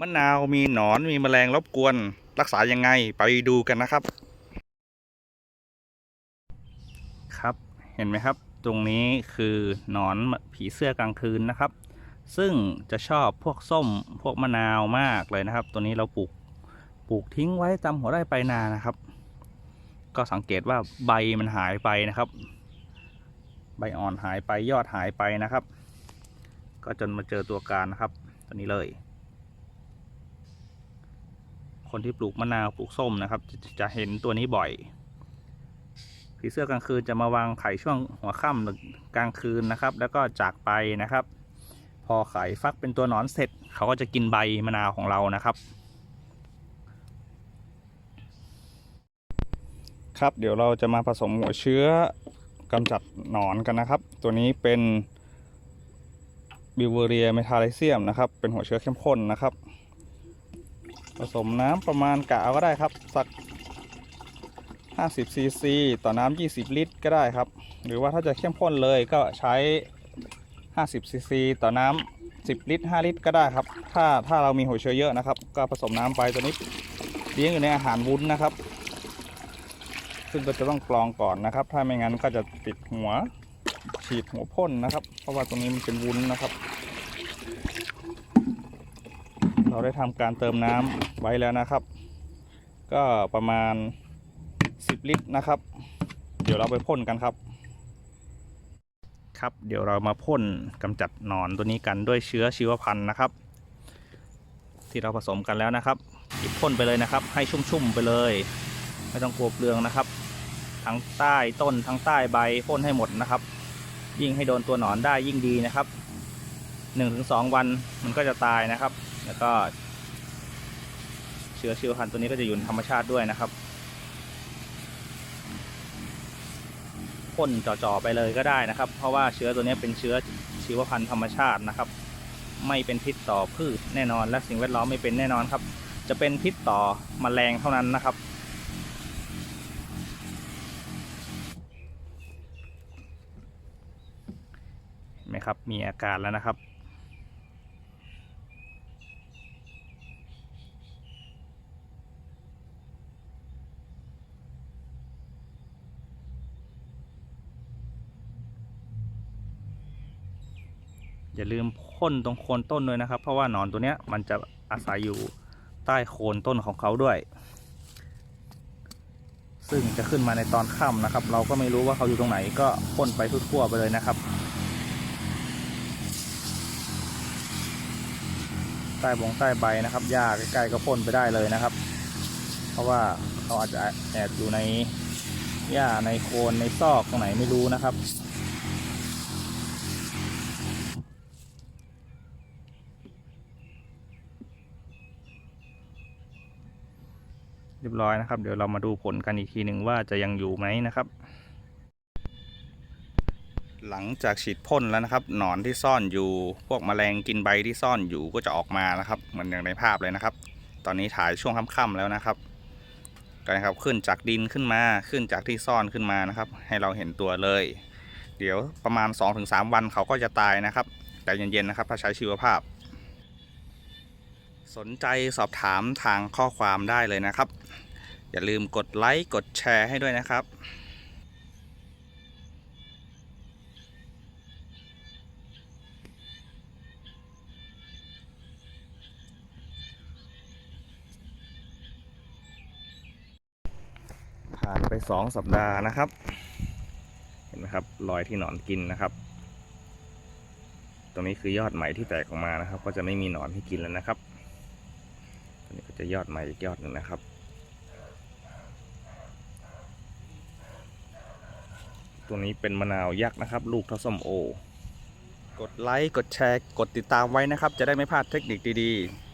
มะนาวมีหนอนมีแมลงรบกวนรักษายังไงไปดูกันนะครับ ครับเห็นไหมครับ ตรงนี้คือหนอนผีเสื้อกลางคืนนะครับ ซึ่งจะชอบพวกส้มพวกมะนาวมากเลยนะครับ ตัวนี้เราปลูกปลูกทิ้งไว้ตามหัวไร่ไปลานานะครับ ก็สังเกตว่าใบมันหายไปนะครับ ใบอ่อนหายไปยอดหายไปนะครับ ก็จนมาเจอตัวการนะครับ ตัวนี้เลย คนที่ปลูกมะนาวปลูกส้มนะครับจะจะเห็นตัวนี้บ่อยผีเสื้อกลางคืนจะมาวางไข่ช่วงหัวค่ำหรือกลางคืนนะครับ แล้วก็จากไปนะครับ พอไข่ฟักเป็นตัวหนอนเสร็จ เขาก็จะกินใบมะนาวของเรานะครับ ครับเดี๋ยวเราจะมาผสมหัวเชื้อกำจัดหนอนกันนะครับ ตัวนี้เป็นบิวเวเรียเมทาไลเซียมนะครับ เป็นหัวเชื้อเข้มข้นนะครับ ผสมน้ำประมาณกะเอาก็ได้ครับ สัก 50ซีซีต่อน้ำ20 ลิตร ก็ได้ครับ หรือว่าถ้าจะเข้มข้นเลยก็ใช้ 50ซีซีต่อน้ำ10 ลิตร 5 ลิตร ก็ได้ครับ ถ้าถ้าเรามีหัวเชื้อเยอะนะครับ ก็ผสมน้ำไปตัวนี้เลี้ยงอยู่ในอาหารวุ้นนะครับ ซึ่งก็จะต้องกรองก่อนนะครับ ถ้าไม่งั้นก็จะติดหัวฉีดหัวพ่นนะครับ เพราะว่าตรงนี้มันเป็นวุ้นนะครับ เราได้ทำการเติมน้ำไว้แล้วนะครับ ก็ประมาณ 10 ลิตรนะครับ เดี๋ยวเราไปพ่นกันครับ ครับเดี๋ยวเรามาพ่นกำจัดหนอนตัวนี้กันด้วยเชื้อชีวพันธุ์นะครับ ที่เราผสมกันแล้วนะครับหยิบพ่นไปเลยนะครับ ให้ชุ่มๆไปเลย ไม่ต้องกลัวเปลืองนะครับ ทั้งใต้ต้นทั้งใต้ใบพ่นให้หมดนะครับ ยิ่งให้โดนตัวหนอนได้ยิ่งดีนะครับ1-2 วันมันก็จะตายนะครับ แล้วก็ เชื้อชีวพันธุ์ตัวนี้ก็จะอยู่ในธรรมชาติด้วยนะครับพ่นจ่อๆไปเลยก็ได้นะครับ เพราะว่าเชื้อตัวนี้เป็นเชื้อชีวพันธุ์ธรรมชาตินะครับ ไม่เป็นพิษต่อพืชแน่นอน และสิ่งแวดล้อมไม่เป็นแน่นอนครับ จะเป็นพิษต่อมแมลงเท่านั้นนะครับเห็นไหมครับ มีอาการแล้วนะครับ อย่าลืมพ่นตรงโคนต้นด้วยนะครับ เพราะว่าหนอนตัวเนี้ยมันจะอาศัยอยู่ใต้โคนต้นของเขาด้วย ซึ่งจะขึ้นมาในตอนค่ำนะครับ เราก็ไม่รู้ว่าเขาอยู่ตรงไหนก็พ่นไปทั่วๆไปเลยนะครับ ใต้บงใต้ใบนะครับหญ้าใกล้ๆก็พ่นไปได้เลยนะครับ เพราะว่าเขาอาจจะแอบอยู่ในหญ้าในโคนในซอกตรงไหนไม่รู้นะครับ เรียบร้อยนะครับ เดี๋ยวเรามาดูผลกันอีกทีหนึ่งว่าจะยังอยู่ไหมนะครับ หลังจากฉีดพ่นแล้วนะครับ หนอนที่ซ่อนอยู่ พวกแมลงกินใบที่ซ่อนอยู่ก็จะออกมานะครับเหมือนอย่างในภาพเลยนะครับ ตอนนี้ถ่ายช่วงค่ำๆแล้วนะครับก็นะครับขึ้นจากดินขึ้นมาขึ้นจากที่ซ่อนขึ้นมานะครับ ให้เราเห็นตัวเลย เดี๋ยวประมาณ 2-3 วันเขาก็จะตายนะครับแต่เย็นๆนะครับ ถ้าใช้ชีวภาพ สนใจสอบถามทางข้อความได้เลยนะครับ อย่าลืมกดไลค์กดแชร์ให้ด้วยนะครับผ่านไปสองสัปดาห์นะครับ เห็นไหมครับรอยที่หนอนกินนะครับ ตรงนี้คือยอดใหม่ที่แตกออกมานะครับ ก็จะไม่มีหนอนให้กินแล้วนะครับันนี้ก็จะยอดใหม่อีกยอดหนึ่งนะครับตัวนี้เป็นมะนาวยักษ์นะครับ ลูกเท่าส้มโอ กดไลค์ กดแชร์ กดติดตามไว้นะครับ จะได้ไม่พลาดเทคนิคดีๆ